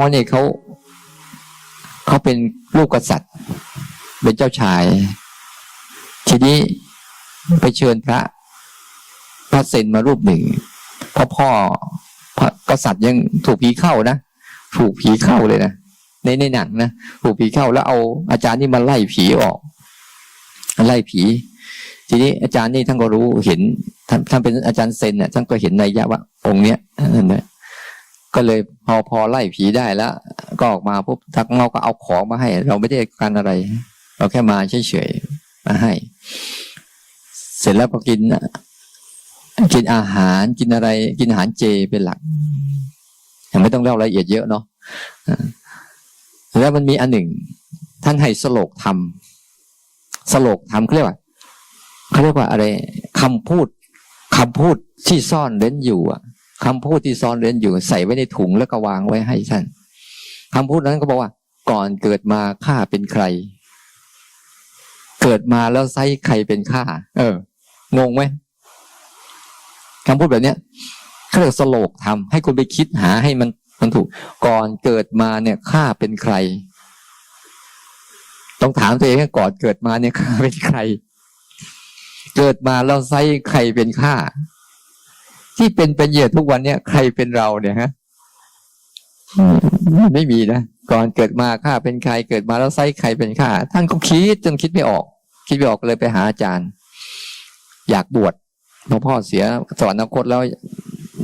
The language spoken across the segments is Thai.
อาเนี่ยเขาเขาเป็นลูกกษัตริย์ เป็นเจ้าชาย ทีนี้ไปเชิญพระ พระเซนมารูปหนึ่งพราะพ่อพระกษัตริย์ยังถูกผีเข้านะถูกผีเข้าเลยนะในในหนังนะถูกผีเข้าแล้วเอาอาจารย์นี่มาไล่ผีออกไล่ผี ทีนี้อาจารย์นี่ท่านก็รู้เห็นท่านท่านเป็นอาจารย์เซนเนี่ยท่านก็เห็นในยะว่าองค์เนี้ยเออเนี่ย ก็เลยพอพอไล่ผีได้แล้ว ก็ออกมาปุ๊บทักเราก็เอาของมาให้ เราไม่ได้การอะไร เราแค่มาเฉยๆมาให้ เสร็จแล้วก็กินกินอาหารกินอะไร กินอาหารเจเป็นหลักยังไม่ต้องเล่ารายละเอียดเยอะเนาะแล้วมันมีอันหนึ่ง ท่านให้สโลกธรรมสโลกธรรมเขาเรียกว่าเขาเรียกว่าอะไรคำพูดคำพูดที่ซ่อนเร้นอยู่อะ คำพูดที่ซ่อนเร้นอยู่ใส่ไว้ในถุงแล้วก็วางไว้ให้ท่านคำพูดนั้นก็บอกว่า ก่อนเกิดมาข้าเป็นใคร เกิดมาแล้วไซใครเป็นข้าเออ งงไหมคำพูดแบบเนี้ยเขาเรียกสโลกทำให้คุณไปคิดหาให้มันมันถูก ก่อนเกิดมาเนี่ยข้าเป็นใคร ต้องถามตัวเองก่อนเกิดมาเนี่ยข้าเป็นใคร เกิดมาแล้วไซใครเป็นข้า ที่เป็นเป็นเหยื่อทุกวันเนี่ยใครเป็นเราเนี่ยฮะไม่มีนะก่อนเกิดมาข้าเป็นใครเกิดมาแล้วไซใครเป็นข้าท่านก็คิดจนคิดไม่ออก คิดไม่ออกเลยไปหาอาจารย์ อยากบวชหลวงพ่อเสียสวรรคตแล้ว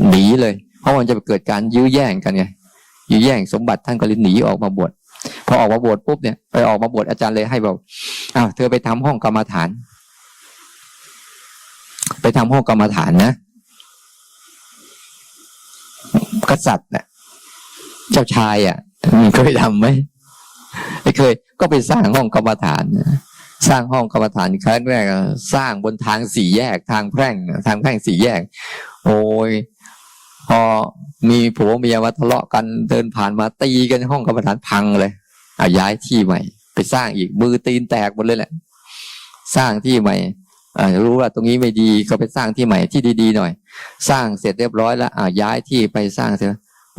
หนีเลย เพราะมันจะเกิดการยื้อแย่งกันไงยื้อแย่งสมบัติท่านก็เลยหนีออกมาบวชพอออกมาบวชปุ๊บเนี่ยไปออกมาบวชอาจารย์เลยให้บอกอ้าวเธอไปทำห้องกรรมฐาน ไปทำห้องกรรมฐานนะ กษัตริย์เนี่ยเจ้าชายอะมันเคยทำไหมไม่เคย ก็ไปสร้างห้องกรรมฐานสร้างห้องกรรมฐานครั้งแรกสร้างบนทางสี่แยกทางแพร่งทางแพร่งสี่แยก โอ้ยพอมีผัวเมียมาทะเลาะกันเดินผ่านมาตีกันห้องกรรมฐานพังเลยเอาย้ายที่ใหม่ ไปสร้างอีกมือตีนแตกหมดเลยแหละ สร้างที่ใหม่ อ่ารู้ว่าตรงนี้ไม่ดีก็ไปสร้างที่ใหม่ที่ดีๆหน่อย สร้างเสร็จเรียบร้อยแล้วอ่าย้ายที่ไปสร้างเสร็จ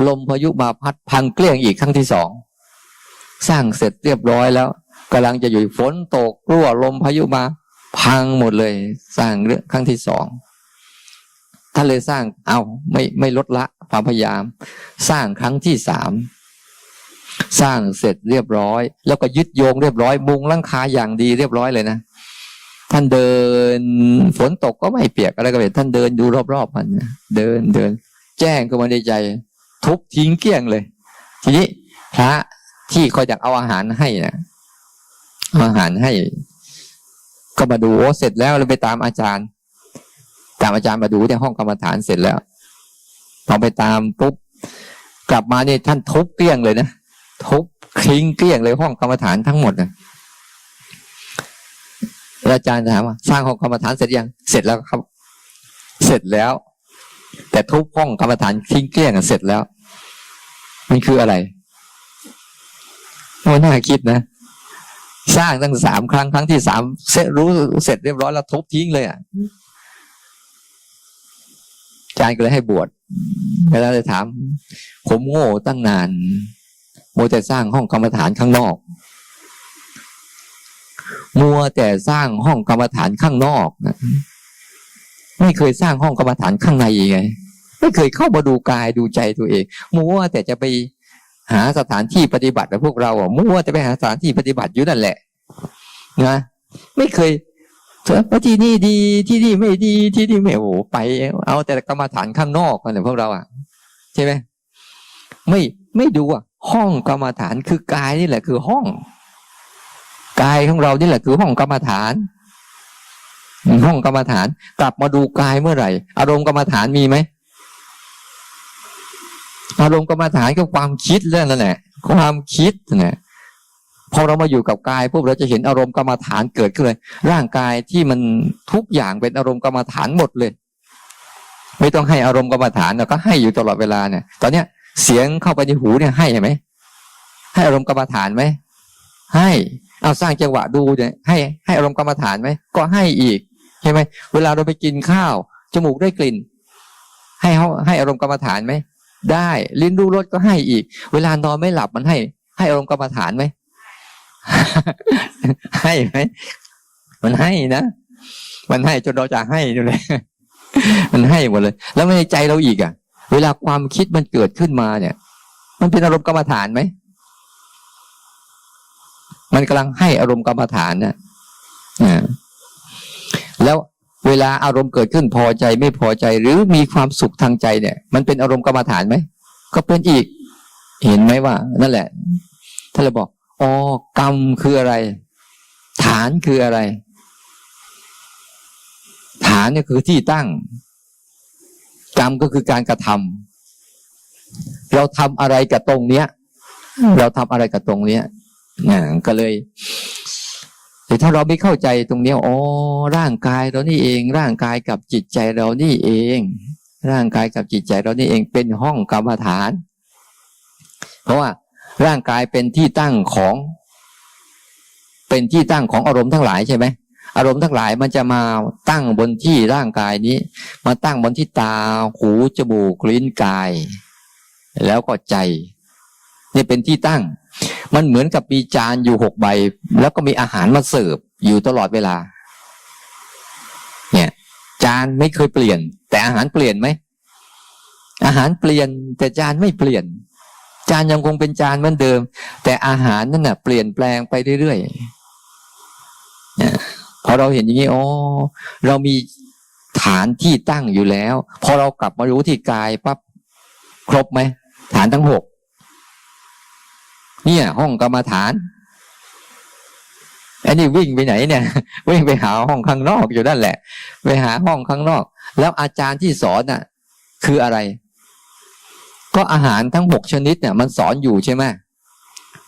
ลมพายุมาพัดพังเกลี้ยงอีกครั้งที่สองสร้างเสร็จเรียบร้อยแล้วกำลังจะอยู่ฝนตกรั่วลมพายุมา พังหมดเลย สร้างเรื่องครั้งที่สองท่านเลยสร้างเอาไม่ไม่ลดละความพยายาม สร้างครั้งที่สามสร้างเสร็จเรียบร้อย แล้วก็ยึดโยงเรียบร้อยมุงลังคาอย่างดีเรียบร้อยเลยนะ ท่านเดิน ฝนตกก็ไม่เปียกอะไรก็ไม่ท่านเดินดูรอบๆมันเดินเดิน แจ้งก็มาในใจ ทุบทิ้งเกลี้ยงเลย ทีนี้พระที่คอยจากเอาอาหารให้นะอาหารให้ ก็มาดูโอ้เสร็จแล้วเราไปตามอาจารย์ ตามอาจารย์มาดูที่ห้องกรรมฐานเสร็จแล้วพอไปตามปุ๊บกลับมาเนี่ยท่านทุบเกลี้ยงเลยนะทุบทิ้งเกลี้ยงเลยห้องกรรมฐานทั้งหมดนะ อาจารย์ถามว่าสร้างห้องกรรมฐานเสร็จยังเสร็จแล้วครับ เสร็จแล้ว แต่ทุบห้องกรรมฐานทิ้งเกลี้ยงเสร็จแล้ว มันคืออะไรโอ้น่าคิดนะ สร้างตั้งสามครั้งครั้งที่สามเสร็จรู้เสร็จเรียบร้อยแล้วทุบทิ้งเลยอะอาจารย์ก็เลยให้บวชเวลาจะถาม ผมโง่ตั้งนานโมแต่สร้างห้องกรรมฐานข้างนอก มัวแต่สร้างห้องกรรมฐานข้างนอกนะไม่เคยสร้างห้องกรรมฐานข้างในไงไม่เคยเข้ามาดูกายดูใจตัวเอง มัวแต่จะไปหาสถานที่ปฏิบัติแบบพวกเราอะมั่วจะไปหาสถานที่ปฏิบัติอยู่นั่นแหละนะไม่เคยเถอะว่าที่นี่ดีที่นี่ไม่ดีที่นี่ไม่โอ้โหไป เอาแต่กรรมฐานข้างนอกกันเลยพวกเราอะใช่ไหมไม่ไม่ดูอะห้องกรรมฐานคือกายนี่แหละคือห้อง กายของเรานี่แหละคือห้องกรรมฐานห้องกรรมฐาน กลับมาดูกายเมื่อไหร่ อารมณ์กรรมฐานมีไหมอารมณ์กรรมฐานก็ความคิดเรื่องนั่นแหละความคิดเนี่ยพอเรามาอยู่กับกายปุ๊บเราจะเห็นอารมณ์กรรมฐานเกิดขึ้นเลย ร่างกายที่มันทุกอย่างเป็นอารมณ์กรรมฐานหมดเลย ไม่ต้องให้อารมณ์กรรมฐานเราก็ให้อยู่ตลอดเวลาเนี่ย ตอนเนี้ยเสียงเข้าไปในหูเนี่ยให้ไหมให้อารมณ์กรรมฐานไหมให้ เอาสร้างจังหวะดูเนี่ยให้ให้อารมณ์กรรมฐานไหมก็ให้อีกใช่ไหมเวลาเราไปกินข้าว จมูกได้กลิ่น ให้เขาให้อารมณ์กรรมฐานไหมได้ลิ้นรู้รสก็ให้อีก เวลานอนไม่หลับมันให้ ให้อารมณ์กรรมฐานไหมให้ไหมมันให้นะมันให้จนเราจะให้ดูเลยมันให้หมดเลย แล้วในใจเราอีกอะ เวลาความคิดมันเกิดขึ้นมาเนี่ย มันเป็นอารมณ์กรรมฐานไหม มันกำลังให้อารมณ์กรรมฐานนะอ่าแล้วเวลาอารมณ์เกิดขึ้นพอใจไม่พอใจหรือมีความสุขทางใจเนี่ย มันเป็นอารมณ์กรรมฐานไหมก็เป็นอีก เห็นไหมว่า นั่นแหละถ้าเราบอกอ๋อกรรมคืออะไร ฐานคืออะไร ฐานเนี่ยคือที่ตั้ง กรรมก็คือการกระทำเราทำอะไรกับตรงเนี้ย เราทำอะไรกับตรงเนี้ย นะก็เลยแต่ถ้าเราไม่เข้าใจตรงนี้อ๋อร่างกายเรานี่เอง ร่างกายกับจิตใจเรานี่เอง ร่างกายกับจิตใจเรานี่เองเป็นห้องกรรมฐาน เพราะว่าร่างกายเป็นที่ตั้งของ เป็นที่ตั้งของอารมณ์ทั้งหลายใช่ไหมอารมณ์ทั้งหลายมันจะมาตั้งบนที่ร่างกายนี้ มาตั้งบนที่ตาหูจมูกลิ้นกาย แล้วก็ใจ นี่เป็นที่ตั้ง มันเหมือนกับมีจานอยู่หกใบ แล้วก็มีอาหารมาเสิร์ฟอยู่ตลอดเวลา เนี่ย จานไม่เคยเปลี่ยน แต่อาหารเปลี่ยนไหมอาหารเปลี่ยน แต่จานไม่เปลี่ยน จานยังคงเป็นจานเหมือนเดิม แต่อาหารนั่นน่ะ เปลี่ยนแปลงไปเรื่อยๆเนี่ยพอเราเห็นอย่างนี้อ๋อเรามีฐานที่ตั้งอยู่แล้ว พอเรากลับมารู้ที่กายปั๊บครบไหมฐานทั้งหก เนี่ย ห้องกรรมฐานอันนี้วิ่งไปไหนเนี่ยวิ่งไปหาห้องข้างนอกอยู่นั่นแหละ ไปหาห้องข้างนอก แล้วอาจารย์ที่สอนน่ะ คืออะไร ก็อาหารทั้งหกชนิดเนี่ย มันสอนอยู่ใช่ไหม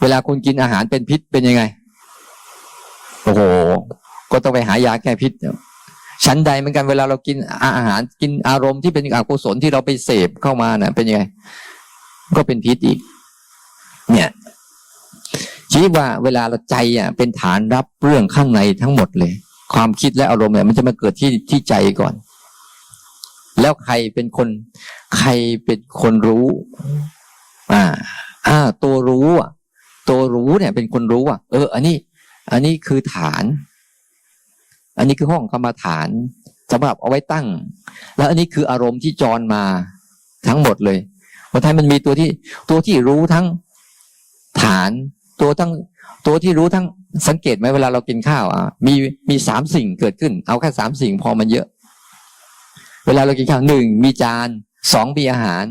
เวลาคุณกินอาหารเป็นพิษเป็นยังไง โอ้โห ก็ต้องไปหายาแก้พิษชั้นใดเหมือนกันเวลาเรากินอาหารกินอารมณ์ที่เป็นอกุศลที่เราไปเสพเข้ามาน่ะเป็นยังไง ก็เป็นพิษอีก เนี่ย ชี้ว่าเวลาเราใจอะเป็นฐานรับเรื่องข้างในทั้งหมดเลย ความคิดและอารมณ์เนี่ยมันจะมาเกิดที่ที่ใจก่อน แล้วใครเป็นคน ใครเป็นคนรู้ อ่า อ่า ตัวรู้อะ ตัวรู้เนี่ย เป็นคนรู้อะ เออ อันนี้ อันนี้คือฐาน อันนี้คือห้องกรรมฐานสำหรับเอาไว้ตั้ง แล้วอันนี้คืออารมณ์ที่จรมาทั้งหมดเลยวันท้ายมันมีตัวที่ตัวที่รู้ทั้งฐาน ตัวทั้งตัวที่รู้ทั้งสังเกตไหมเวลาเรากินข้าวอะมีมีสามสิ่งเกิดขึ้น เอาแค่สามสิ่งพอมันเยอะ เวลาเรากินข้าวหนึ่งมีจานสองมีอาหาร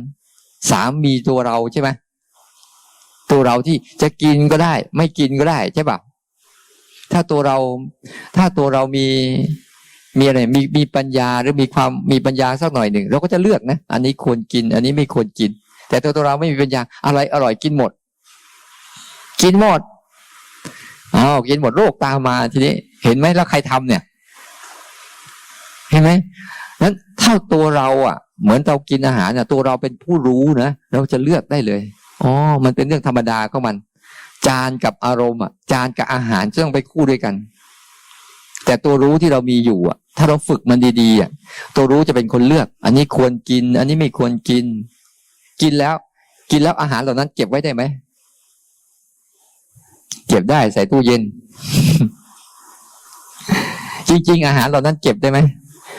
สามมีตัวเราใช่ไหมตัวเราที่จะกินก็ได้ ไม่กินก็ได้ใช่ป่ะถ้าตัวเรา ถ้าตัวเรามีมีอะไรมีมีปัญญาหรือมีความมีปัญญาสักหน่อยหนึ่งเราก็จะเลือกนะ อันนี้ควรกิน อันนี้ไม่ควรกิน แต่ตัวตัวเราไม่มีปัญญาอะไรอร่อยกินหมด กินหมดอ้าวกินหมดโรคตามมาทีนี้ เห็นไหมแล้วใครทำเนี่ย เห็นไหมนั้นถ้าตัวเราอะ เหมือนเรากินอาหารน่ะตัวเราเป็นผู้รู้นะเราจะเลือกได้เลยอ๋อมันเป็นเรื่องธรรมดาของมัน จานกับอารมณ์อะ จานกับอาหารจะต้องไปคู่ด้วยกัน แต่ตัวรู้ที่เรามีอยู่อะ ถ้าเราฝึกมันดีๆอะตัวรู้จะเป็นคนเลือก อันนี้ควรกิน อันนี้ไม่ควรกิน กินแล้ว กินแล้วอาหารเหล่านั้นเก็บไว้ได้ไหม เก็บได้ใส่ตู้เย็น จริง ๆ อาหารเหล่านั้นเก็บได้ไหม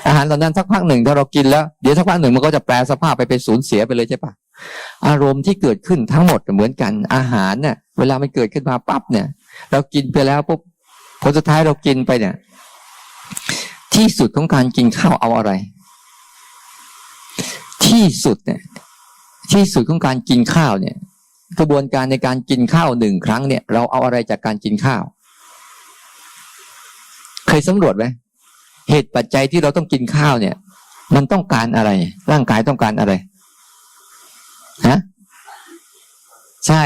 อาหารเหล่านั้นสักพักหนึ่งถ้าเรากินแล้วเดี๋ยวสักพักหนึ่งมันก็จะแปลสภาพไปเป็นสูญเสียไปเลยใช่ปะอารมณ์ที่เกิดขึ้นทั้งหมดเหมือนกัน อาหารเนี่ยเวลามันเกิดขึ้นมาปั๊บเนี่ย เรากินไปแล้วปุ๊บผลสุดท้ายเรากินไปเนี่ย ที่สุดของการกินข้าวเอาอะไร ที่สุดเนี่ย ที่สุดของการกินข้าวเนี่ย กระบวนการในการกินข้าวหนึ่งครั้งเนี่ย เราเอาอะไรจากการกินข้าว เคยสำรวจไหมเหตุปัจจัยที่เราต้องกินข้าวเนี่ย มันต้องการอะไร ร่างกายต้องการอะไรฮะใช่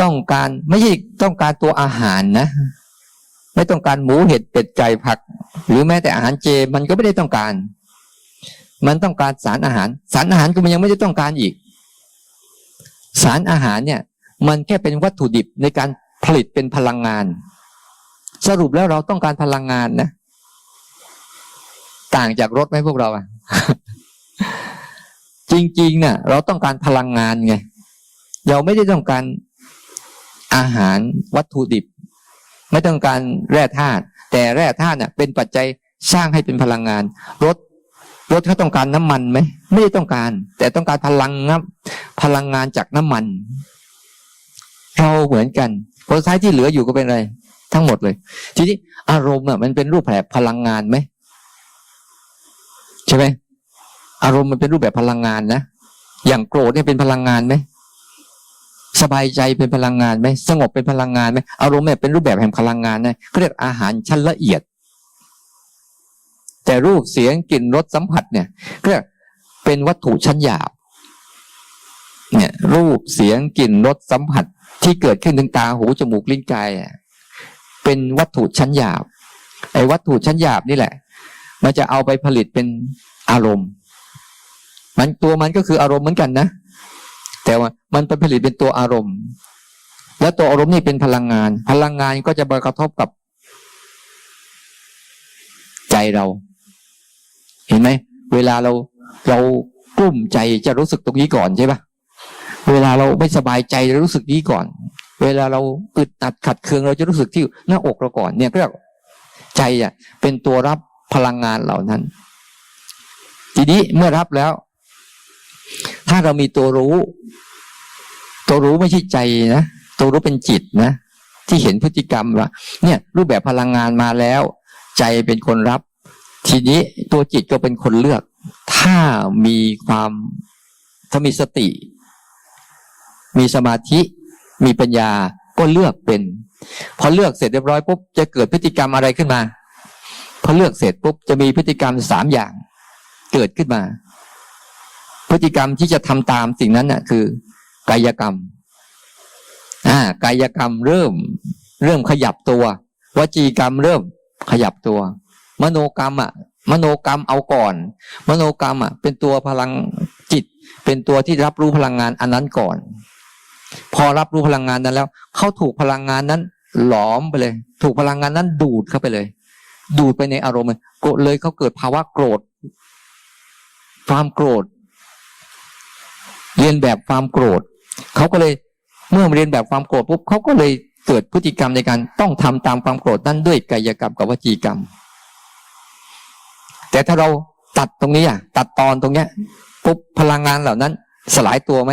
ต้องการไม่ใช่ต้องการตัวอาหารนะ ไม่ต้องการหมูเห็ดเป็ดไก่ผัก หรือแม้แต่อาหารเจมันก็ไม่ได้ต้องการ มันต้องการสารอาหาร สารอาหารก็มันยังไม่ได้ต้องการอีก สารอาหารเนี่ยมันแค่เป็นวัตถุดิบในการผลิตเป็นพลังงาน สรุปแล้วเราต้องการพลังงานนะ ต่างจากรถไหมพวกเราอะจริงๆเนี่ยเราต้องการพลังงานไงเราไม่ได้ต้องการอาหารวัตถุดิบ ไม่ต้องการแร่ธาตุแต่แร่ธาตุเนี่ยเป็นปัจจัยสร้างให้เป็นพลังงาน รถ รถเขาต้องการน้ำมันไหมไม่ได้ต้องการ แต่ต้องการพลังงานพลังงานจากน้ำมัน เราเหมือนกันผลท้ายที่เหลืออยู่ก็เป็นอะไรทั้งหมดเลย ทีนี้อารมณ์อะมันเป็นรูปแบบพลังงานไหมใช่ไหมอารมณ์มันเป็นรูปแบบพลังงานนะอย่างโกรธเนี่ยเป็นพลังงานไหมสบายใจเป็นพลังงานไหมสงบเป็นพลังงานไหมอารมณ์เนี่ยเป็นรูปแบบแห่งพลังงานนะเขาเรียกอาหารชั้นละเอียด แต่รูปเสียงกลิ่นรสสัมผัสเนี่ยก็เป็นวัตถุชั้นหยาบเนี่ยรูปเสียงกลิ่นรสสัมผัสที่เกิดขึ้นทางตาหูจมูกลิ้นกายเป็นวัตถุชั้นหยาบไอ้วัตถุชั้นหยาบนี่แหละ มันจะเอาไปผลิตเป็นอารมณ์ มันตัวมันก็คืออารมณ์เหมือนกันนะ แต่ว่ามันไปผลิตเป็นตัวอารมณ์ แล้วตัวอารมณ์นี่เป็นพลังงาน พลังงานก็จะมากระทบกับใจเรา เห็นไหมเวลาเราเรากลุ้มใจจะรู้สึกตรงนี้ก่อนใช่ปะเวลาเราไม่สบายใจจะรู้สึกนี้ก่อน เวลาเราอึดอัดขัดเคืองเราจะรู้สึกที่หน้าอกเราก่อนเนี่ยก็เรียกใจอะเป็นตัวรับพลังงานเหล่านั้น ทีนี้เมื่อรับแล้ว ถ้าเรามีตัวรู้ ตัวรู้ไม่ใช่ใจนะตัวรู้เป็นจิตนะที่เห็นพฤติกรรมว่าเนี่ย รูปแบบพลังงานมาแล้ว ใจเป็นคนรับ ทีนี้ตัวจิตก็เป็นคนเลือก ถ้ามีความถ้ามีสติ มีสมาธิ มีปัญญาก็เลือกเป็น พอเลือกเสร็จเรียบร้อยปุ๊บจะเกิดพฤติกรรมอะไรขึ้นมา พอเลือกเสร็จปุ๊บจะมีพฤติกรรมสามอย่างเกิดขึ้นมา พฤติกรรมที่จะทำตามสิ่งนั้นน่ะคือกายกรรมอ่ากายกรรมเริ่ม เริ่มขยับตัววจีกรรมเริ่มขยับตัว มโนกรรมอะมโนกรรมเอาก่อน มโนกรรมอะเป็นตัวพลังจิต เป็นตัวที่รับรู้พลังงานอันนั้นก่อน พอรับรู้พลังงานนั้นแล้ว เขาถูกพลังงานนั้น หลอมไปเลย ถูกพลังงานนั้นดูดเข้าไปเลย ดูดไปในอารมณ์เลยโกรธเลยเขาเกิดภาวะโกรธ ความโกรธ เรียนแบบความโกรธเขาก็เลยเมื่อเรียนแบบความโกรธปุ๊บเขาก็เลยเกิดพฤติกรรมในการต้องทำตามความโกรธนั้นด้วยกายกรรมกับวจีกรรม แต่ถ้าเราตัดตรงนี้อะ ตัดตอนตรงเนี้ยปุ๊บพลังงานเหล่านั้น สลายตัวไหม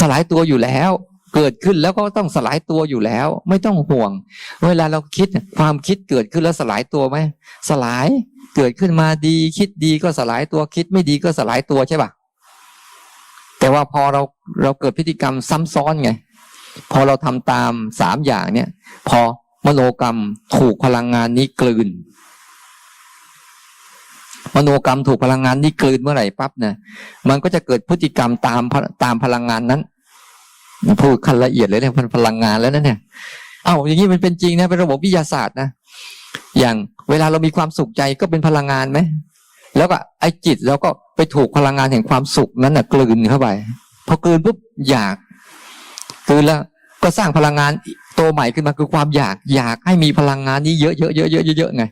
สลายตัวอยู่แล้ว เกิดขึ้นแล้วก็ต้องสลายตัวอยู่แล้ว ไม่ต้องห่วง เวลาเราคิดความคิดเกิดขึ้นแล้วสลายตัวไหมสลายเกิดขึ้นมาดี คิดดีก็สลายตัวคิดไม่ดีก็สลายตัวใช่ปะแต่ว่าพอเราเราเกิดพฤติกรรมซ้ำซ้อนไง พอเราทำตามสามอย่างเนี่ย พอมโนกรรมถูกพลังงานนี้กลืน มโนกรรมถูกพลังงานนี้กลืนเมื่อไหร่ปั๊บเนี่ยมันก็จะเกิดพฤติกรรมตามตามพลังงานนั้นพูดขั้นละเอียดเลยเนี่ยมันพลังงานแล้วนะเนี่ย เอ้าอย่างนี้มันเป็นจริงนะเป็นระบบวิทยาศาสตร์นะอย่างเวลาเรามีความสุขใจก็เป็นพลังงานไหมแล้วก็ไอ้จิตเราก็ไปถูกพลังงานแห่งความสุขนั้นน่ะกลืนเข้าไปพอกลืนปุ๊บอยากกลืนแล้วก็สร้างพลังงานตัวใหม่ขึ้นมาคือความอยาก อยากให้มีพลังงานนี้เยอะเยอะเยอะเยอะเยอะไง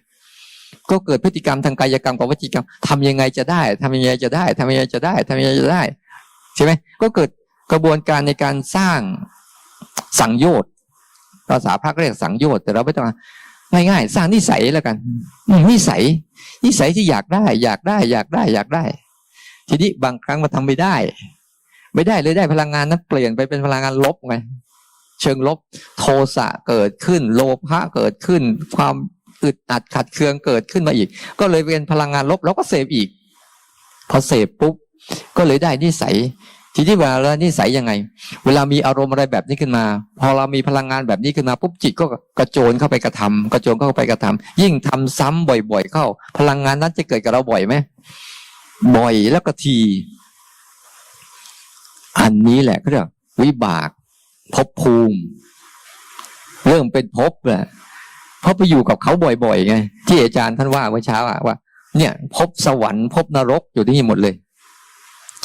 ก็เกิดพฤติกรรมทางกายกรรมกับวจีกรรมทำยังไงจะได้ทำยังไงจะได้ทำยังไงจะได้ทำยังไงจะได้ใช่ไหมก็เกิดกระบวนการในการสร้างสังโยชน์ภาษาพระเรียกสังโยชน์แต่เราไม่ต้องง่ายๆ สร้างนิสัยแล้วกันนิสัย นิสัยที่อยากได้ อยากได้ อยากได้ อยากได้ ทีนี้บางครั้งมันทำไม่ได้ ไม่ได้เลยได้พลังงานนั้นเปลี่ยนไปเป็นพลังงานลบไงเชิงลบ โทสะเกิดขึ้น โลภะเกิดขึ้น ความ อึดอัดขัดเคืองเกิดขึ้นมาอีก ก็เลยเป็นพลังงานลบแล้วก็เสพอีก พอเสพปุ๊บก็เลยได้นิสัย ทีนี้เวลาแล้วนิสัยยังไง เวลามีอารมณ์อะไรแบบนี้ขึ้นมา พอเรามีพลังงานแบบนี้ขึ้นมาปุ๊บจิตก็กระโจนเข้าไปกระทำกระโจนเข้าไปกระทำยิ่งทำซ้ำบ่อย ๆ เข้า พลังงานนั้นจะเกิดกับเราบ่อยไหมบ่อยแล้วก็ที อันนี้แหละก็เรียกวิบากภพภูมิ เริ่มเป็นภพแหละ เพราะไปอยู่กับเขาบ่อยๆไงที่อาจารย์ท่านว่าเมื่อเช้าอะว่า เนี่ยภพสวรรค์ภพนรกอยู่ที่นี่หมดเลย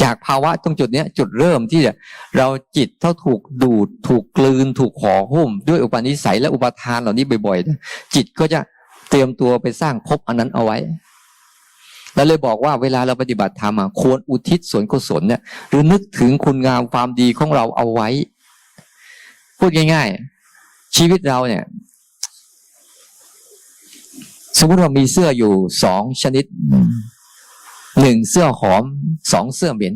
จากภาวะตรงจุดเนี้ยจุดเริ่มที่เราจิตเท่าถูกดูด ถูกกลืน ถูกห่อหุ้ม ด้วยอุปนิสัยและอุปทานเหล่านี้บ่อยๆ จิตก็จะเตรียมตัวไปสร้างภพอันนั้นเอาไว้เราเลยบอกว่าเวลาเราปฏิบัติธรรมอะควรอุทิศส่วนกุศลเนี่ยหรือนึกถึงคุณงามความดีของเราเอาไว้ พูดง่าย ๆ ชีวิตเราเนี่ย สมมติเรามีเสื้ออยู่สองชนิดหนึ่งเสื้อหอมสองเสื้อเหม็น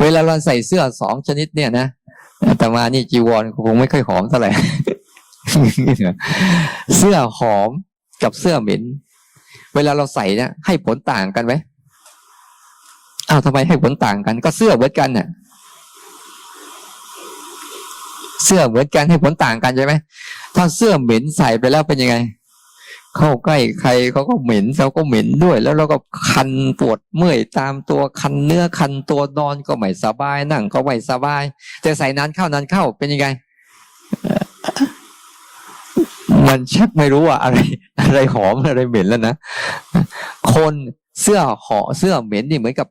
เวลาเราใส่เสื้อสองชนิดเนี่ยนะแต่มานี่จีวรคงไม่ค่อยหอมเท่าไหร่เสื้อหอมกับเสื้อเหม็น เวลาเราใส่เนี่ยให้ผลต่างกันไหมอ้าวทำไมให้ผลต่างกัน ก็เสื้อเหมือนกันเนี่ย เสื้อเหมือนกันให้ผลต่างกันใช่ไหมถ้าเสื้อเหม็นใส่ไปแล้วเป็นยังไง เข้าใกล้ใครเขาก็เหม็นเราก็เหม็นด้วย แล้วเราก็คันปวดเมื่อยตามตัวคันเนื้อคันตัวนอนก็ไม่สบายนั่งก็ไม่สบาย แต่ใส่นานเข้านานเข้าเป็นยังไงมันชักไม่รู้ว่าอะไร อะไรหอมอะไรเหม็นแล้วนะคนเสื้อหอเสื้อเหม็นนี่เหมือนกับ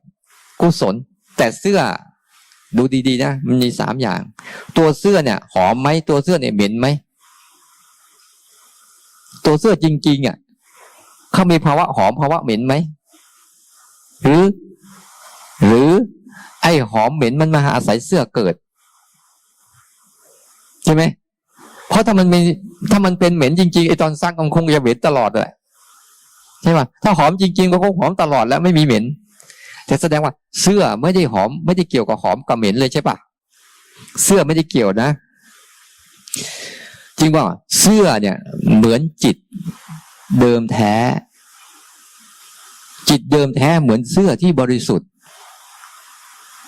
กุศล แต่เสื้อ ดูดีๆนะมันมีสามอย่าง ตัวเสื้อเนี่ยหอมไหมตัวเสื้อเนี่ยเหม็นไหมตัวเสื้อจริงๆอะเขามีภาวะหอมภาวะเหม็นไหมหรือ หรือ ไอ้หอมเหม็นมันมาอาศัยเสื้อเกิด ใช่ไหมเพราะถ้ามันเป็นถ้ามันเป็นเหม็นจริงๆไอตอนซักมันคงจะเหม็นตลอดแหละใช่ป่ะถ้าหอมจริงๆมันคงหอมตลอดแล้วไม่มีเหม็น แต่แสดงว่าเสื้อไม่ได้หอม ไม่ได้เกี่ยวกับหอมกับเหม็นเลยใช่ปะเสื้อไม่ได้เกี่ยวนะ จริงป่ะเสื้อเนี่ย เหมือนจิตเดิมแท้ จิตเดิมแท้เหมือนเสื้อที่บริสุทธิ์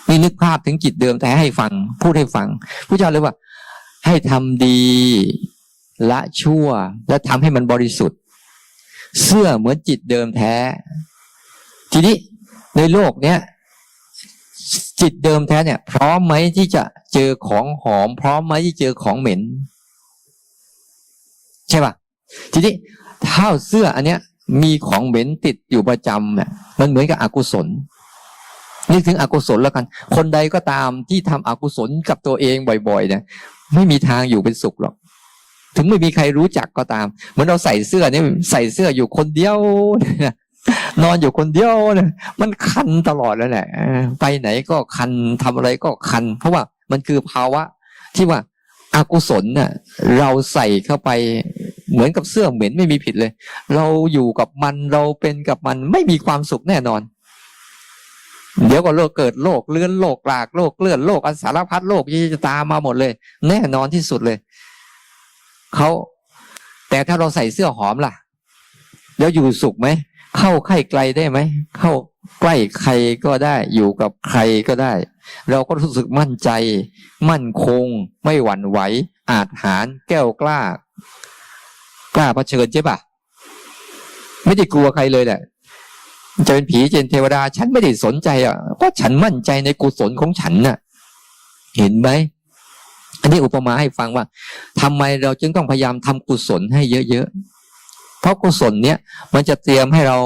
นี่นึกภาพถึงจิตเดิมแท้ให้ฟัง พูดให้ฟังผู้เจ้าเลยว่า ให้ทำดีละชั่ว และทำให้มันบริสุทธิ์ เสื้อเหมือนจิตเดิมแท้ ทีนี้ ในโลกเนี้ยจิตเดิมแท้เนี่ย พร้อมไหมที่จะเจอของหอม พร้อมไหมที่เจอของเหม็น ใช่ป่ะทีนี้ถ้าเสื้ออันเนี้ย มีของเหม็นติดอยู่ประจำเนี่ยมันเหมือนกับอกุศลนึกถึงอกุศลแล้วกัน คนใดก็ตามที่ทำอกุศลกับตัวเองบ่อย ๆ เนี่ย ไม่มีทางอยู่เป็นสุขหรอก ถึงไม่มีใครรู้จักก็ตามเหมือนเราใส่เสื้อเนี่ยใส่เสื้ออยู่คนเดียว นอนอยู่คนเดียวเนี่ยมันคันตลอดแล้วแหละไปไหนก็คันทำอะไรก็คัน เพราะว่ามันคือภาวะที่ว่าอากุศลเนี่ยเราใส่เข้าไปเหมือนกับเสื้อเหม็นไม่มีผิดเลย เราอยู่กับมันเราเป็นกับมันไม่มีความสุขแน่นอน เดี๋ยวก็โรคเกิดโรคเลื่อนโรคลากโรคเลื่อนโรคอันสารพัดโรคที่จะตามมาหมดเลย แน่นอนที่สุดเลยเขาแต่ถ้าเราใส่เสื้อหอมล่ะ แล้วอยู่สุขไหม เข้าใกล้ไกลได้ไหม เข้าใกล้ใครก็ได้ อยู่กับใครก็ได้ เราก็รู้สึกมั่นใจ มั่นคง ไม่หวั่นไหว อาจหารแก้วกล้า กล้าเผชิญใช่ปะไม่ได้กลัวใครเลยแหละจะเป็นผีเจนเทวดา ฉันไม่ได้สนใจอะเพราะฉันมั่นใจในกุศลของฉันน่ะ เห็นไหมอันนี้อุปมาให้ฟังว่าทำไมเราจึงต้องพยายามทำกุศลให้เยอะๆ เพราะกุศลเนี้ยมันจะเตรียมให้เรา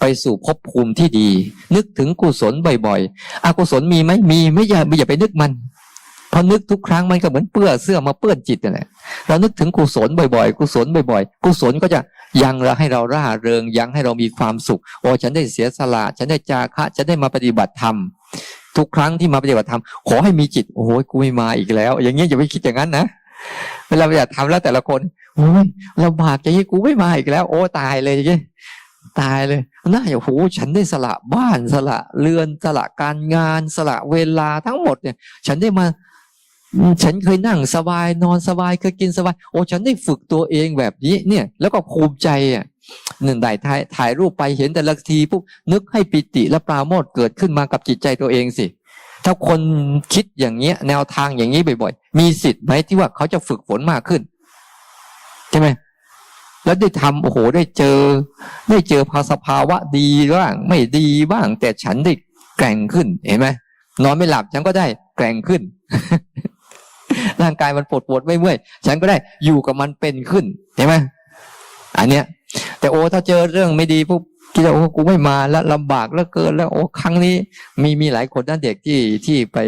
ไปสู่ภพภูมิที่ดี นึกถึงกุศลบ่อยๆอกุศลมีไหมมีไม่อย่าไม่อย่าไปนึกมันเพอนึกทุกครั้งมันก็เหมือนเปื้อนเสื้อมาเปื้อนจิตนั่นแหละเรานึกถึงกุศลบ่อยๆ กุศลบ่อยๆ กุศลก็จะยังเราให้เราร่าเริงยังให้เรามีความสุขโอ้ฉันได้เสียสละฉันได้จาคะฉันได้มาปฏิบัติธรรมทุกครั้งที่มาปฏิบัติธรรมขอให้มีจิตโอ้ยกูไม่มาอีกแล้ว อย่างเงี้ยอย่าไปคิดอย่างนั้นนะ เวลาปฏิบัติธรรมแล้วแต่ละคนโอ้ยลำบากอย่างนี้กูไม่มาอีกแล้ว โอ้ตายเลยอย่างเงี้ตายเลยน่าอย่าโหฉันได้สละบ้านสละเรือนสละการงานสละเวลาทั้งหมดเนี่ย ฉันได้มา ฉันเคยนั่งสบายนอนสบายเคยกินสบาย โอ้ฉันได้ฝึกตัวเองแบบนี้เนี่ย แล้วก็ภูมิใจอะหนึ่งได้ถ่ายถ่ายรูปไปเห็นแต่ละทีปุ๊บนึกให้ปิติและปราโมทเกิดขึ้นมากับจิตใจตัวเองสิ ถ้าคนคิดอย่างเงี้ย แนวทางอย่างนี้บ่อยๆ มีสิทธิ์ไหมที่ว่าเขาจะฝึกฝนมากขึ้น ใช่ไหมแล้วได้ทำโอ้โหได้เจอ ได้เจอภาสภาวะดีบ้างไม่ดีบ้าง แต่ฉันได้แกร่งขึ้นเห็นไหมนอนไม่หลับฉันก็ได้แกร่งขึ้น ร่างกายมันปวดปวดไม่เมื่อยฉันก็ได้อยู่กับมันเป็นขึ้นเห็นไหมอันเนี้ย แต่โอ้ถ้าเจอเรื่องไม่ดีปุ๊บ คิดว่าโอ้กูไม่มาแล้วลำบากแล้วเกินแล้วโอ้ครั้งนี้มีมีหลายคนนั่นเด็กที่ที่ไป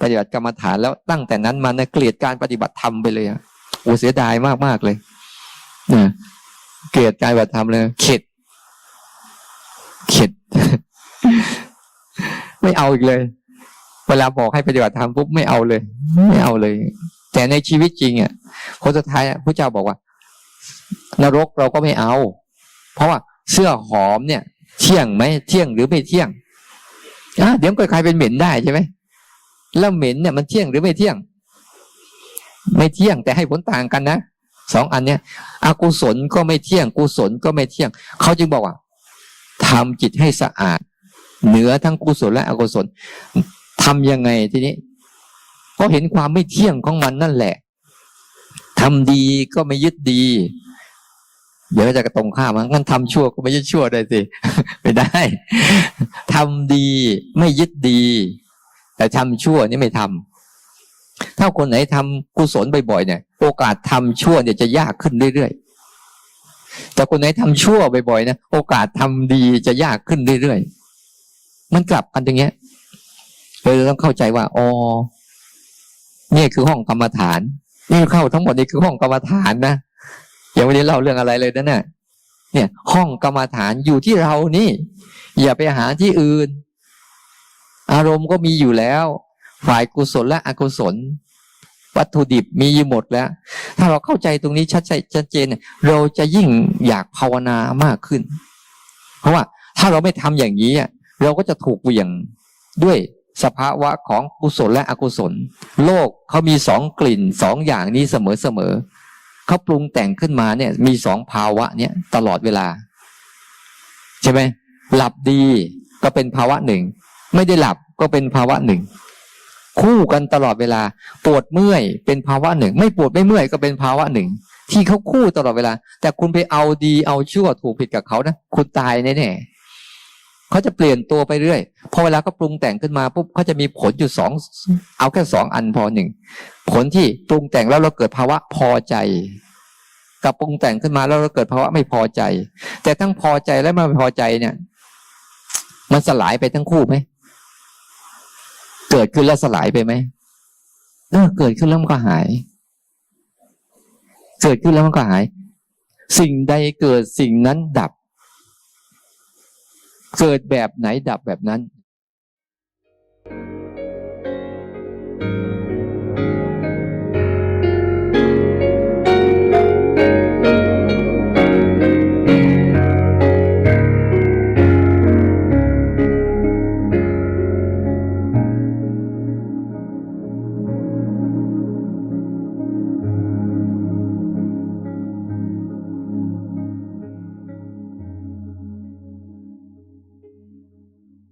ปฏิบัติกรรมฐานแล้วตั้งแต่นั้นมาเนี่ยเกลียดการปฏิบัติธรรมไปเลยอะโอ้เสียดายมากมากเลยนะเกลียดการปฏิบัติธรรมเลยเข็ด เข็ด ไม่เอาอีกเลย เวลาบอกให้ปฏิบัติธรรมปุ๊บไม่เอาเลย ไม่เอาเลย แต่ในชีวิตจริงอะคนสุดท้ายพระเจ้าบอกว่า นรกเราก็ไม่เอา เพราะว่าเสื้อหอมเนี่ย เที่ยงไหมเที่ยงหรือไม่เที่ยงอะเดี๋ยวก็กลายเป็นเหม็นได้ใช่ไหมแล้วเหม็นเนี่ยมันเที่ยงหรือไม่เที่ยง ไม่เที่ยงแต่ให้ผลต่างกันนะสองอันเนี้ยอกุศลก็ไม่เที่ยง กุศลก็ไม่เที่ยง เขาจึงบอกว่าทำจิตให้สะอาด เหนือทั้งกุศลและอกุศลทำยังไงทีนี้เพราะเห็นความไม่เที่ยงของมันนั่นแหละทำดีก็ไม่ยึดดี เดี๋ยวจะกระตรงข้ามมันงั้นทำชั่วก็ไม่ยึดชั่วได้สิไม่ได้ทำดีไม่ยึดดี แต่ทำชั่วนี่ไม่ทำถ้าคนไหนทำกุศลบ่อยๆเนี่ย โอกาสทำชั่วเนี่ยจะยากขึ้นเรื่อยๆแต่คนไหนทำชั่วบ่อยๆนะโอกาสทำดีจะยากขึ้นเรื่อยๆมันกลับกันตรงเนี้ยเราต้องเข้าใจว่าอ๋อนี่คือห้องกรรมฐานนี่เข้าทั้งหมดนี่คือห้องกรรมฐานนะ ยังไม่ได้เล่าเรื่องอะไรเลยนะเนี่ยเนี่ย ห้องกรรมฐานอยู่ที่เรานี่ อย่าไปหาที่อื่น อารมณ์ก็มีอยู่แล้ว ฝ่ายกุศลและอกุศล วัตถุดิบมีอยู่หมดแล้ว ถ้าเราเข้าใจตรงนี้ชัดชัดเจน เราจะยิ่งอยากภาวนามากขึ้น เพราะว่าถ้าเราไม่ทำอย่างนี้เราก็จะถูกเหวี่ยงด้วยสภาวะของกุศลและอกุศล โลกเขามีสองกลิ่นสองอย่างนี้เสมอเสมอ เขาปรุงแต่งขึ้นมาเนี่ย มีสองภาวะเนี่ยตลอดเวลา ใช่ไหมหลับดีก็เป็นภาวะหนึ่ง ไม่ได้หลับก็เป็นภาวะหนึ่ง คู่กันตลอดเวลา ปวดเมื่อยเป็นภาวะหนึ่ง ไม่ปวดไม่เมื่อยก็เป็นภาวะหนึ่ง ที่เขาคู่ตลอดเวลา แต่คุณไปเอาดีเอาชั่วถูกผิดกับเขานะคุณตายแน่ๆ เขาจะเปลี่ยนตัวไปเรื่อยพอเวลาเขาปรุงแต่งขึ้นมาปุ๊บเขาจะมีผลอยู่สองเอาแค่สองอันพอหนึ่งผลที่ปรุงแต่งแล้วเราเกิดภาวะพอใจ กับปรุงแต่งขึ้นมาแล้วเราเกิดภาวะไม่พอใจ แต่ทั้งพอใจและไม่พอใจเนี่ย มันสลายไปทั้งคู่ไหมเกิดขึ้นแล้วสลายไปไหมเออเกิดขึ้นแล้วมันก็หาย เกิดขึ้นแล้วมันก็หาย สิ่งใดเกิดสิ่งนั้นดับ เกิดแบบไหนดับแบบนั้น